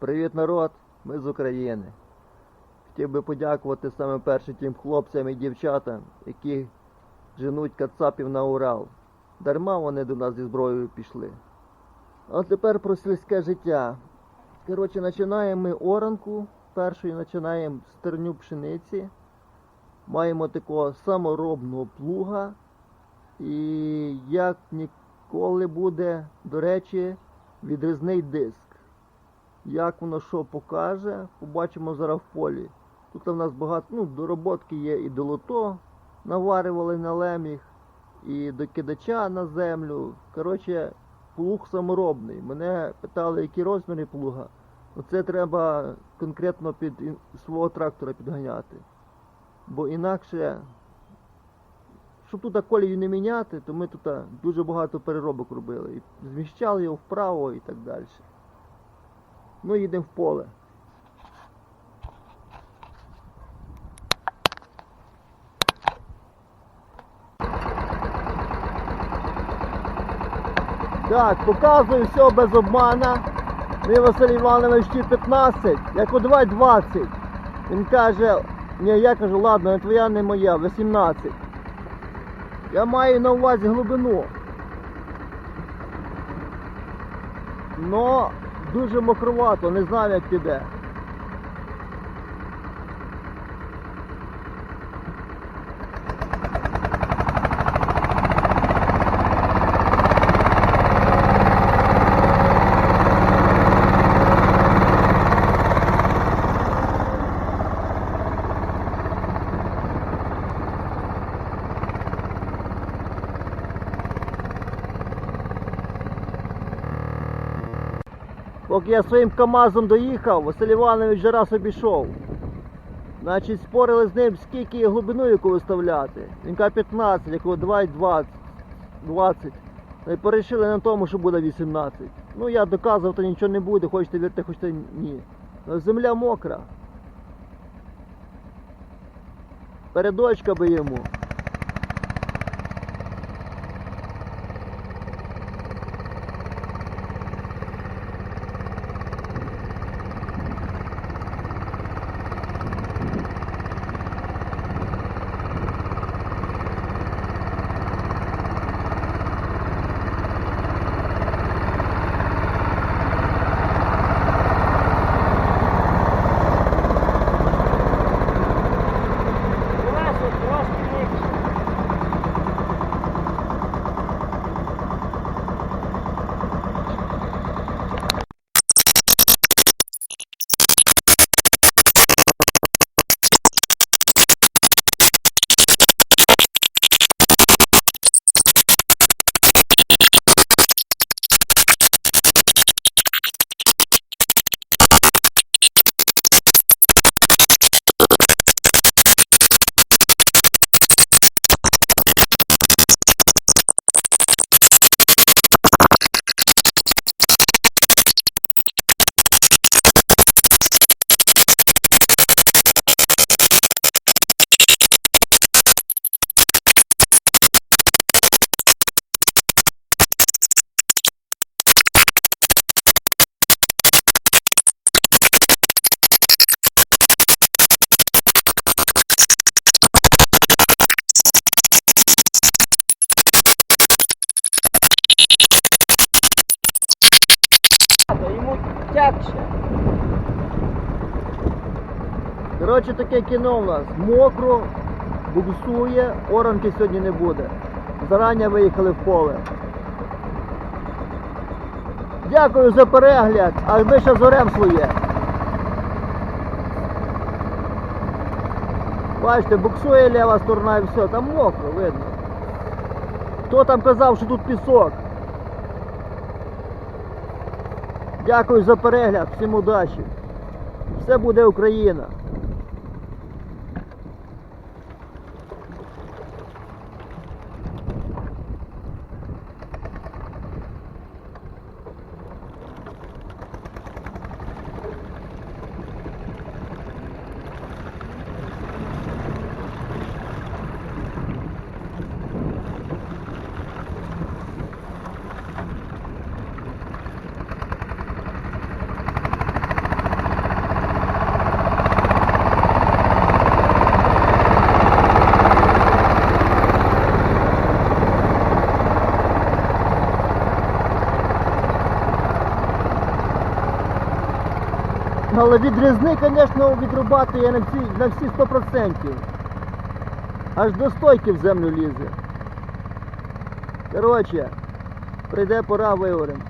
Привіт, народ! Ми з України. Хотів би подякувати саме перше тим хлопцям і дівчатам, які женуть кацапів на Урал. Дарма вони до нас зі зброєю пішли. А тепер про сільське життя. Коротше, починаємо ми оранку. Першою починаємо з терню пшениці. Маємо такого саморобного плуга. І як ніколи буде, до речі, відрізний диск. Як воно що покаже, побачимо зараз в полі. Тут у нас багато, ну, дороботки є і до лото наварювали на леміг, і до кидача на землю. Коротше, плуг саморобний. Мене питали, які розміри плуга. Оце треба конкретно під свого трактора підганяти. Бо інакше, щоб тут колію не міняти, то ми тут дуже багато переробок робили. І зміщали його вправо і так далі. Ну, їдемо в поле. Так, показую все без обмана. Ми Василь Іванович ті 15, як у 20. Він каже, ні, я кажу, ладно, не твоя не моя, 18. Я маю на увазі глибину. Но дуже мокровато, не знаю як піде. Поки я своїм КАМАЗом доїхав, Василь Іванович вже раз обійшов. Значить, спорили з ним, скільки глибину яку виставляти. Він каже 15, якого 2,20. 20. Ну, І порішили на тому, що буде 18. Ну я доказував, то нічого не буде, хочете вірте, хочете ні. Ну, Земля мокра. Передочка би йому. Тягче. Коротше, таке кіно у нас. Мокро, буксує, оранки сьогодні не буде. Зарані виїхали в поле. Дякую за перегляд, а ми ще зорем своє. Бачите, буксує ліва сторона і все, там мокро, видно. Хто там казав, що тут пісок? Дякую за перегляд, всім удачі. Все буде Україна. Але відрізни, звісно, відрубати на всі, на всі 100%. Аж до стойки в землю лізе. Коротше, прийде пора виорем.